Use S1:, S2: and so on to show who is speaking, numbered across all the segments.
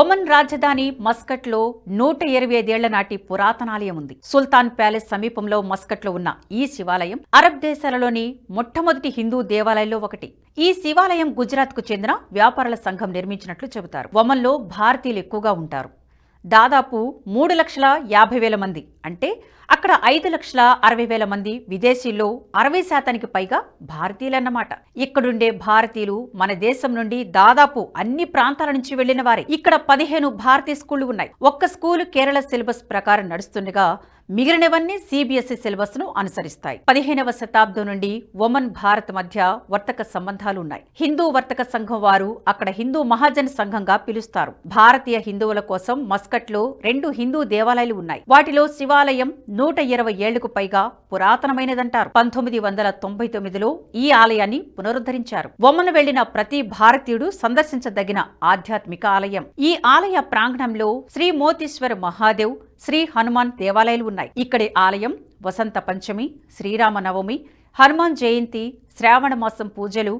S1: Oman రాజధాని మస్కట్లో నూట ఇరవై ఐదేళ్ళ నాటి పురాతనాలయం ఉంది. సుల్తాన్ ప్యాలెస్ సమీపంలో మస్కట్లో ఉన్న ఈ శివాలయం అరబ్ దేశాలలోని మొట్టమొదటి హిందూ దేవాలయంలో ఒకటి. ఈ శివాలయం గుజరాత్కు చెందిన వ్యాపారుల సంఘం నిర్మించినట్లు చెబుతారు. ఒమన్లో భారతీయులు ఎక్కువగా ఉంటారు. దాదాపు మూడు లక్షల యాభై వేల మంది. అంటే అక్కడ ఐదు లక్షల అరవై వేల మంది విదేశీల్లో అరవై శాతానికి పైగా భారతీయులన్నమాట. ఇక్కడుండే భారతీయులు మన దేశం నుండి దాదాపు అన్ని ప్రాంతాల నుంచి వెళ్ళిన వారే. ఇక్కడ పదిహేను భారతీయ స్కూళ్ళు ఉన్నాయి. ఒక్క స్కూలు కేరళ సిలబస్ ప్రకారం నడుస్తుండగా మిగిలినవన్నీ సిబిఎస్ఈ సిలబస్ను అనుసరిస్తాయి. పదిహేనవ శతాబ్దం నుండి ఒమన్ భారత్ మధ్య వర్తక సంబంధాలు ఉన్నాయి హిందూ వర్తక సంఘం వారు అక్కడ హిందూ మహాజన్ సంఘంగా పిలుస్తారు. భారతీయ హిందువుల కోసం మస్కట్లో రెండు హిందూ దేవాలయాలు ఉన్నాయి. వాటిలో శివాలయం నూట ఇరవై ఏళ్ళకు పైగా పురాతనమైనదంటారు. పంతొమ్మిది వందల తొంభై తొమ్మిదిలో ఈ ఆలయాన్ని పునరుద్ధరించారు. ఒమన్ వెళ్ళిన ప్రతి భారతీయుడు సందర్శించదగిన ఆధ్యాత్మిక ఆలయం. ఈ ఆలయ ప్రాంగణంలో శ్రీ మోతీశ్వర మహాదేవ్ శ్రీ హనుమాన్ దేవాలయాలు ఉన్నాయి. ఇక్కడి ఆలయం వసంత పంచమి శ్రీరామ నవమి హనుమాన్ జయంతి శ్రావణ మాసం పూజలు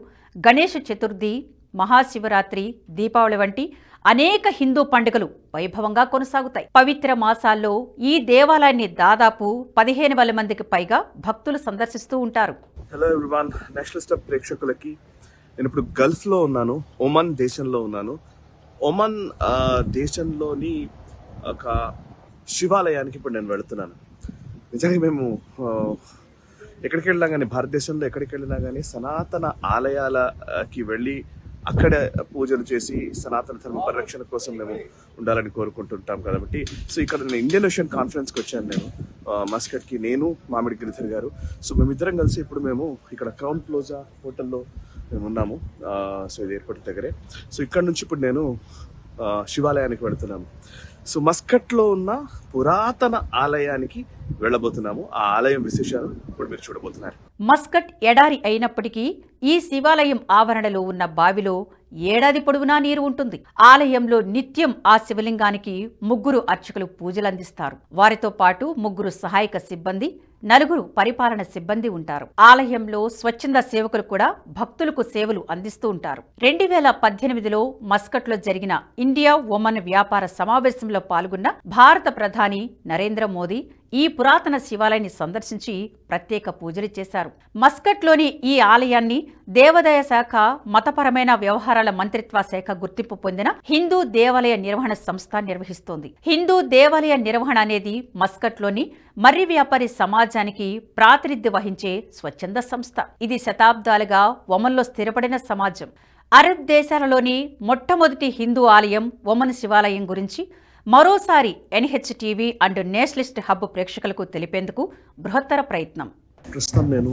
S1: గణేష చతుర్థి మహాశివరాత్రి దీపావళి వంటి అనేక హిందూ పండుగలు వైభవంగా కొనసాగుతాయి. పవిత్ర మాసాల్లో ఈ దేవాలయాన్ని దాదాపు పదిహేను వేల మందికి పైగా భక్తులు సందర్శిస్తూ ఉంటారు.
S2: హలో ఎవ్రీవాన్ నేషనల్ స్టాప్ ప్రేక్షకులకి నేను ఇప్పుడు గల్ఫ్లో ఉన్నాను ఒమన్ దేశంలో ఉన్నాను. ఒమన్ దేశంలోని ఒక శివాలయానికి ఇప్పుడు నేను వెళుతున్నాను. నిజంగా మేము ఎక్కడికి వెళ్ళినా కానీ భారతదేశంలో ఎక్కడికి వెళ్ళినా కానీ సనాతన ఆలయాలకి వెళ్ళి అక్కడ పూజలు చేసి సనాతన ధర్మ పరిరక్షణ కోసం మేము ఉండాలని కోరుకుంటుంటాం కాబట్టి. సో ఇక్కడ నేను ఇండియన్ ఓషన్ కాన్ఫరెన్స్కి వచ్చాను నేను. మస్కట్కి నేను మామిడి గిరిధర్ గారు. సో మేమిద్దరం కలిసి ఇప్పుడు మేము ఇక్కడ క్రౌన్ ప్లోజా హోటల్లో మేము ఉన్నాము. సో ఇది ఎయిర్పోర్ట్ దగ్గరే. సో ఇక్కడ నుంచి ఇప్పుడు నేను శివాలయానికి వెళుతున్నాను. సో మస్కట్లో ఉన్న పురాతన ఆలయానికి వెళ్ళబోతున్నాము. ఆ ఆలయం విశేషాలు ఇప్పుడు మీరు చూడబోతున్నారు.
S1: మస్కట్ ఎడారి అయినప్పటికీ ఈ శివాలయం ఆవరణలో ఉన్న బావిలో ఏడాది పొడవునా నీరు ఉంటుంది. ఆలయంలో నిత్యం ఆ శివలింగానికి ముగ్గురు అర్చకులు పూజలందిస్తారు. వారితో పాటు ముగ్గురు సహాయక సిబ్బంది నలుగురు పరిపాలన సిబ్బంది ఉంటారు. ఆలయంలో స్వచ్ఛంద సేవకులు కూడా భక్తులకు సేవలు అందిస్తూ ఉంటారు. రెండు వేల పద్దెనిమిదిలో మస్కట్లో జరిగిన ఇండియా ఒమన్ వ్యాపార సమావేశంలో పాల్గొన్న భారత ప్రధాని నరేంద్ర మోదీ ఈ పురాతన శివాలయాన్ని సందర్శించి ప్రత్యేక పూజలు చేశారు. మస్కట్లోని ఈ ఆలయాన్ని దేవాదాయ శాఖ మతపరమైన వ్యవహారాల మంత్రిత్వ శాఖ గుర్తింపు పొందిన హిందూ దేవాలయ నిర్వహణ సంస్థ నిర్వహిస్తోంది. హిందూ దేవాలయ నిర్వహణ అనేది మస్కట్లోని మర్రి వ్యాపారి సమాజానికి ప్రాతినిధ్యం వహించే స్వచ్ఛంద సంస్థ. ఇది శతాబ్దాలుగా ఒమన్లో స్థిరపడిన సమాజం. అరబ్ దేశాలలోని మొట్టమొదటి హిందూ ఆలయం ఒమన్ శివాలయం గురించి మరోసారి ఎన్హెచ్టీవీ అండ్ నేషనలిస్ట్ హబ్ ప్రేక్షకులకు తెలిపేందుకు బృహత్తర ప్రయత్నం.
S2: ప్రస్తుతం నేను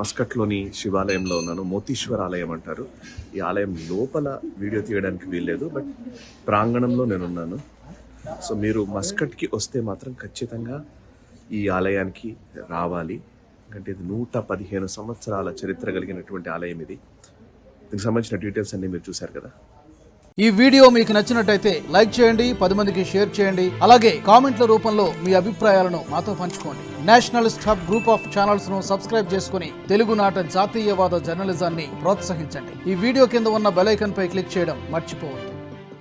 S2: మస్కట్లోని శివాలయంలో ఉన్నాను. మోతీశ్వర ఆలయం అంటారు. ఈ ఆలయం లోపల వీడియో తీయడానికి వీల్లేదు బట్ ప్రాంగణంలో నేను ఉన్నాను సో మీరు మస్కట్కి వస్తే మాత్రం ఖచ్చితంగా ఈ ఆలయానికి రావాలి. ఎందుకంటే ఇది నూట పదిహేను సంవత్సరాల చరిత్ర కలిగినటువంటి ఆలయం ఇది. దీనికి సంబంధించిన డీటెయిల్స్ అన్ని మీరు చూశారు కదా?
S3: ఈ వీడియో మీకు నచ్చినట్టయితే లైక్ చేయండి పది మందికి షేర్ చేయండి. అలాగే కామెంట్ల రూపంలో మీ అభిప్రాయాలను మాతో పంచుకోండి. నేషనలిస్ట్ హబ్ గ్రూప్ ఆఫ్ ఛానల్స్ను సబ్స్క్రైబ్ చేసుకుని తెలుగునాట జాతీయవాద జర్నలిజాన్ని ప్రోత్సహించండి. ఈ వీడియో కింద ఉన్న బెల్ పై క్లిక్ చేయడం మర్చిపోవద్దు.